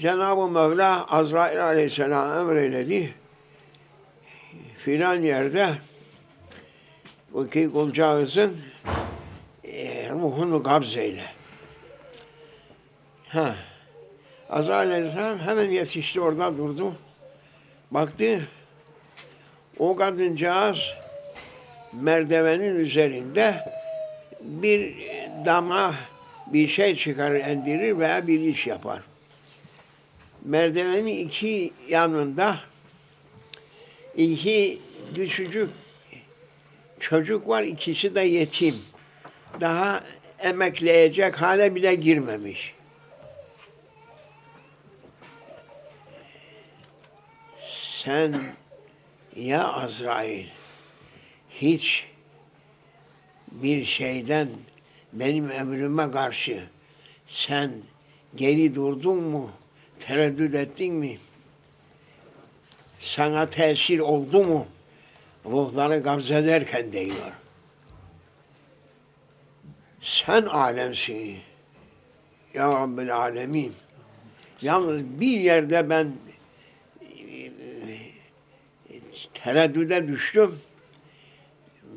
Cenab-ı Mevla Azrail Aleyhisselam emreyledi. Filan yerde bu ki kulcağızın e, ruhunu kabzeyle. Ha. Azrail Aleyhisselam hemen yetişti orada durdu. Baktı. O kadıncağız merdivenin üzerinde bir dama bir şey çıkarır, endirir veya bir iş yapar. Merdivenin iki yanında iki küçücük çocuk var, ikisi de yetim. Daha emekleyecek hale bile girmemiş. Sen ya Azrail hiç bir şeyden benim emrime karşı sen geri durdun mu? Tereddüt ettin mi? Sana tesir oldu mu? Ruhları kabzederken diyor. Sen alemsin. Ya Rabbil Alemin. Yalnız bir yerde ben e, tereddüde düştüm.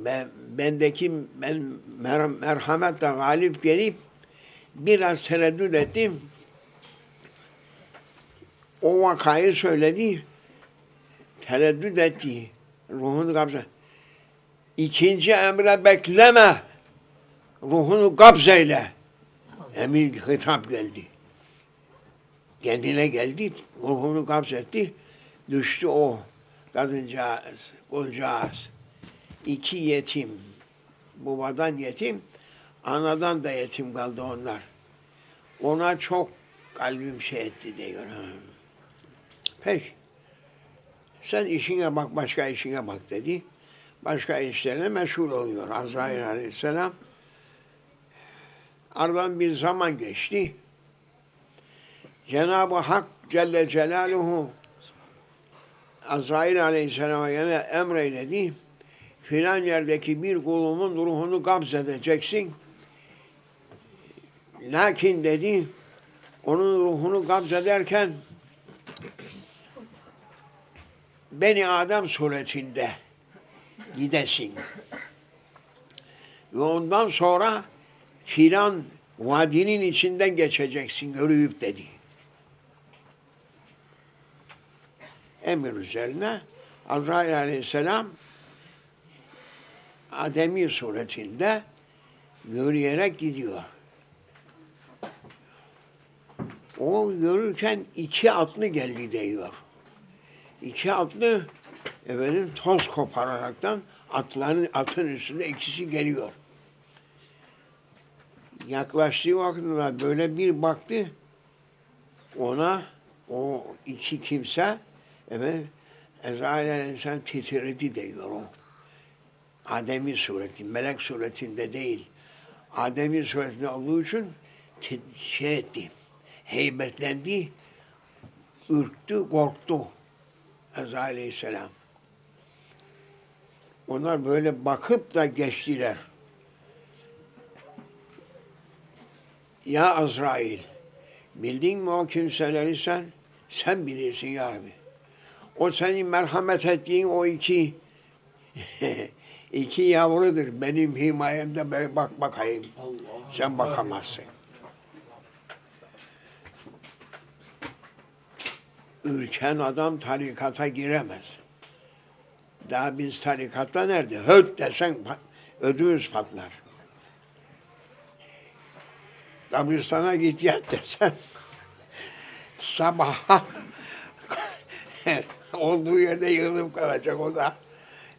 Ben, bendeki ben mer merhametle galip gelip biraz tereddüt ettim. O vakayı söyledi. Tereddüt etti. Ruhunu kabze. İkinci emre bekleme. Ruhunu kabzeyle. Emir hitap geldi. Kendine geldi. Ruhunu kabzetti. Düştü o kadıncağız, kulcağız iki yetim. Babadan yetim, anadan da yetim kaldı onlar. Ona çok kalbim şey etti diyor. Peki. Sen işine bak, başka işine bak dedi. Başka işlerine meşgul oluyor Azrail aleyhisselam. Aradan bir zaman geçti. Cenab-ı Hak Celle Celaluhu Azrail aleyhisselama yine emreyledi filan yerdeki bir kulumun ruhunu kabz edeceksin. Lakin dedi, onun ruhunu kabz ederken Beni Adem suretinde gidesin. Ve ondan sonra filan vadinin içinden geçeceksin yürüyüp dedi. Emir üzerine Azrail aleyhisselam Ademi suretinde yürüyerek gidiyor. O yürürken iki atlı geldi diyor. İki atlı efendim toz kopararaktan atların atın üstünde ikisi geliyor. Yaklaştığı vakitte böyle bir baktı ona o iki kimse evet Ezrail Aleyhisselam titredi diyor o. Ademi sureti, melek suretinde değil. Ademi suretinde olduğu için şey etti, heybetlendi, ürktü, korktu Ezra aleyhisselam. Onlar böyle bakıp da geçtiler. Ya Azrail, bildin mi o kimseleri sen? Sen bilirsin ya Rabbi. O senin merhamet ettiğin o iki İki yavrudur benim himayemde ben bak bakayım. Sen bakamazsın. Ülken adam tarikata giremez. Daha biz tarikatta nerede? Höt desen ödümüz patlar. Kabristan'a git yat desen sabaha olduğu yerde yığılıp kalacak o da.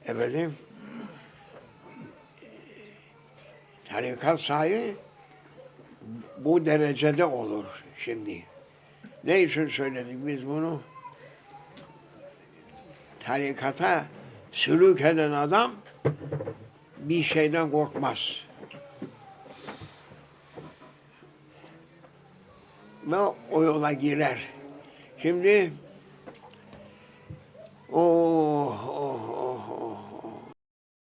Efendim tarikat sahibi bu derecede olur şimdi. Ne için söyledik biz bunu? Tarikata sülük eden adam bir şeyden korkmaz. Ve o yola girer. Şimdi o,